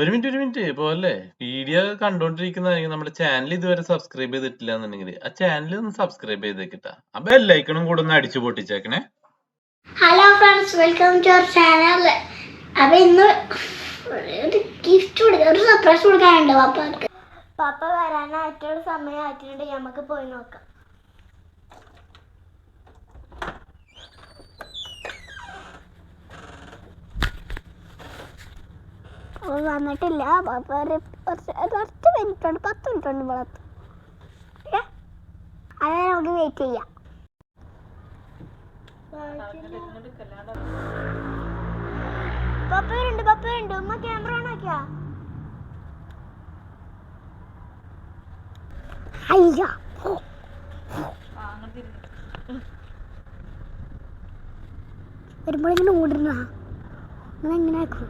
ഒരു മിനിറ്റ് ഒരു മിനിറ്റ്. പോലെ വീഡിയോ കണ്ടോണ്ടിരിക്കുന്നതാണെങ്കിൽ നമ്മുടെ ചാനൽ ഇതുവരെ സബ്സ്ക്രൈബ് ചെയ്തിട്ടില്ല എന്നുണ്ടെങ്കിൽ ആ ചാനൽ ഒന്ന് സബ്സ്ക്രൈബ് ചെയ്തേക്കിട്ടാ. ആ ബെല്ലൈക്കണും കൂടെ ഒന്ന് അടിച്ചു പൊട്ടിച്ചേക്കണേ. Hello friends welcome to our channel അപ്പൊ ഇന്ന് ഒരു ഗിഫ്റ്റ് കൊടുക്ക ഒരു സർപ്രൈസ് കൊടുക്കാനുണ്ട് പാപ്പാക്ക്. പാപ്പ വരാനായിട്ടുള്ള സമയം സമയമായിട്ടുണ്ട് നമുക്ക് പോയി നോക്കാം. വന്നിട്ടില്ല. ഒരു കുറച്ച് മിനിറ്റ് ഉണ്ട് പത്ത് മിനിറ്റ് ഉണ്ട് വളർത്ത് അത് നമുക്ക് വെയിറ്റ് ചെയ്യാം. പപ്പയുണ്ട് പപ്പയുണ്ട്. ഉമ്മ ക്യാമറ ഓൺ ആക്കിയാ? അയ്യ. വരുമ്പോഴിങ്ങനെ നിങ്ങൾ എങ്ങനെ ആക്കും?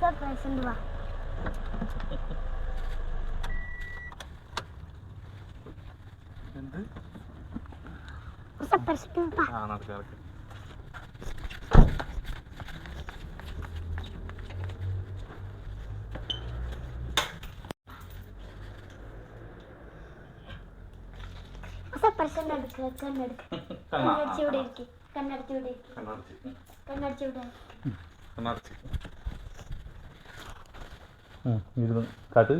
സർപ്രൈസ് ഉണ്ട് വാ എന്ത്? സർപ്രൈസ് ഉണ്ട് വാ ആ നടക്ക നടക്ക. സർപ്രൈസ് ഉണ്ട് എടുക്കുക കണ്ണെടുക്ക കണ്ണടച്ച് ഇവിടെ ഇരിക്കും. കണ്ണടച്ച് ഇവിടെ ഇരിക്കും. കണ്ണടച്ച് ഇവിടെ ഇരുന്ന് കാട്ട്.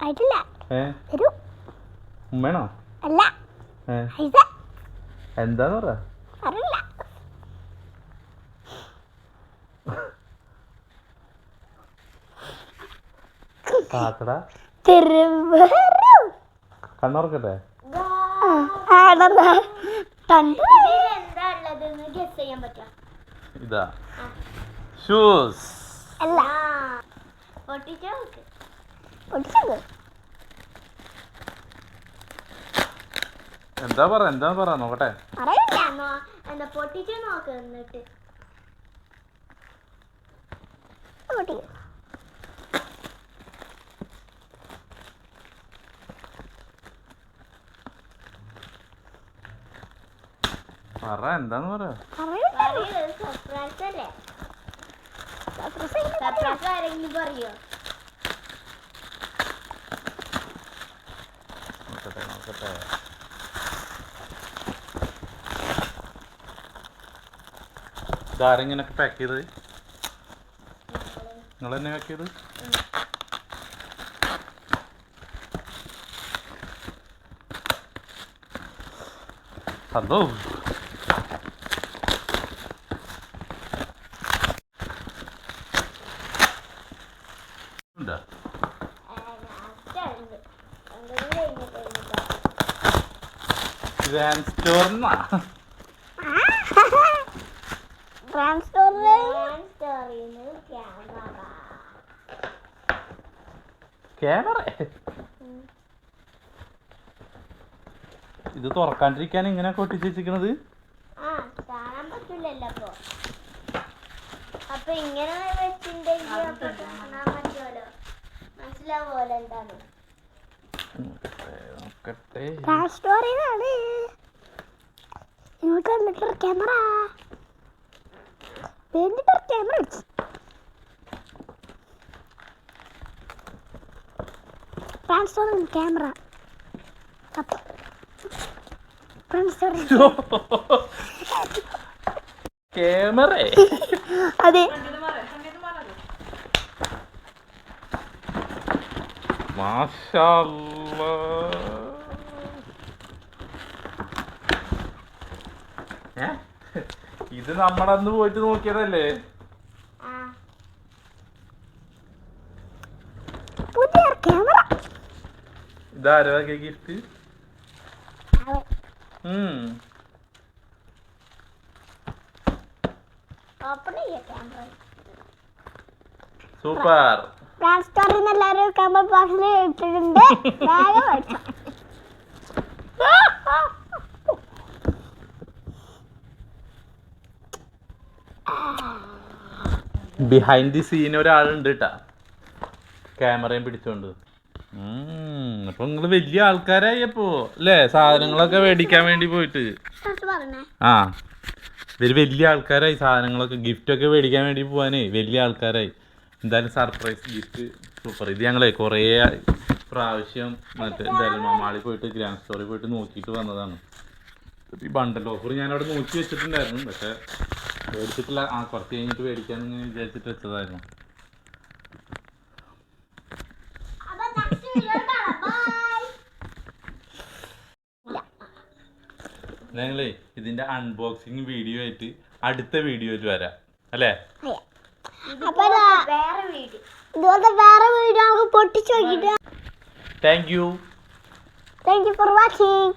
ആയിട്ടില്ല. ഏ? ഒരു ഉമ്മേണോ അല്ല. എന്താന്ന് പറ? അറിയില്ല. കണ്ണുറക്കട്ടെ? എന്താ കണ്ടു. ഇതാ. ഷൂസ് അല്ല. എന്താ പറ എന്താ പറ നോക്കട്ടെ. പൊട്ടിച്ച് നോക്ക് എന്നിട്ട്. പറ എന്താന്ന് പറ? സർപ്രൈസ് അല്ലേ? ആരെങ്കിലും പറയോ? നോക്കട്ടെ നോക്കട്ടെ. ഇതാരെങ്ങനൊക്കെ പാക്ക് ചെയ്തത്? നിങ്ങൾ തന്നെ പാക്ക് ചെയ്ത് ഹലോ ഉണ്ടാ ഗ്രാൻഡ് സ്റ്റോറിന്നാ ക്യാമറ ഇത് തുറക്കാണ്ടിരിക്കാൻ ഇങ്ങനെ കൊട്ടിച്ച് വെച്ചിരിക്കണത്? ആ കാണാൻ പറ്റില്ലല്ലോ അപ്പൊ. അപ്പൊ ഇങ്ങനെ വെച്ചിട്ടുണ്ടെങ്കിൽ അപ്പൊ കാണാൻ പറ്റുമല്ലോ മനസ്സിലാവുമല്ലോ എന്താണ്? നോക്കട്ടെ. സ്റ്റോറിയാണ് നിങ്ങൾക്ക് കണ്ടിട്ടൊരു ക്യാമറ. വേണ്ടിട്ടൊരു ക്യാമറ വെച്ചു ട്രാൻസ്ഫോർ ക്യാമറ. ട്രാൻസ്ഫോർ ക്യാമറ? അതെ. മാഷാല്ലാ ഇത് നമ്മളന്ന് പോയിട്ട് നോക്കിയതല്ലേ? ഇതാരൊക്കെ ഗിഫ്റ്റ് സൂപ്പർ. എല്ലാവരും കമന്റ് ബോക്സിൽ ഇട്ടിട്ടുണ്ട്. ബിഹൈൻഡ് ദി സീൻ ഒരാളുണ്ട് കേട്ടാ ക്യാമറയും പിടിച്ചോണ്ട് അപ്പൊ നിങ്ങൾ വലിയ ആൾക്കാരായപ്പോ അല്ലേ സാധനങ്ങളൊക്കെ മേടിക്കാൻ വേണ്ടി പോയിട്ട്. ആ. ഇവർ വലിയ ആൾക്കാരായി സാധനങ്ങളൊക്കെ ഗിഫ്റ്റ് ഒക്കെ മേടിക്കാൻ വേണ്ടി പോവാനേ വലിയ ആൾക്കാരായി. എന്തായാലും സർപ്രൈസ് ഗിഫ്റ്റ് സൂപ്പർ ഇത് ഞങ്ങളെ കുറേ പ്രാവശ്യം മറ്റേ എന്തായാലും മമാളി പോയിട്ട് ഗ്രാൻഡ് സ്റ്റോറിൽ പോയിട്ട് നോക്കിയിട്ട് വന്നതാണ്. ഈ ബണ്ടൽ ഓഫർ ഞാൻ അവിടെ നോക്കി വെച്ചിട്ടുണ്ടായിരുന്നു പക്ഷെ മേടിച്ചിട്ടില്ല ആ കുറച്ച് കഴിഞ്ഞിട്ട് മേടിക്കാന്ന് ഇങ്ങനെ വിചാരിച്ചിട്ട് വെച്ചതായിരുന്നു. അപ്പൊ നെക്സ്റ്റ് വീഡിയോ കാണാം. ബൈ ഞങ്ങളേ ഇതിന്റെ അൺബോക്സിങ് വീഡിയോ ആയിട്ട് അടുത്ത വീഡിയോയിൽ വരാം. അല്ലേ? വേറെ വീഡിയോ. പൊട്ടിച്ചു നോക്കിട്ട് thank you thank you for watching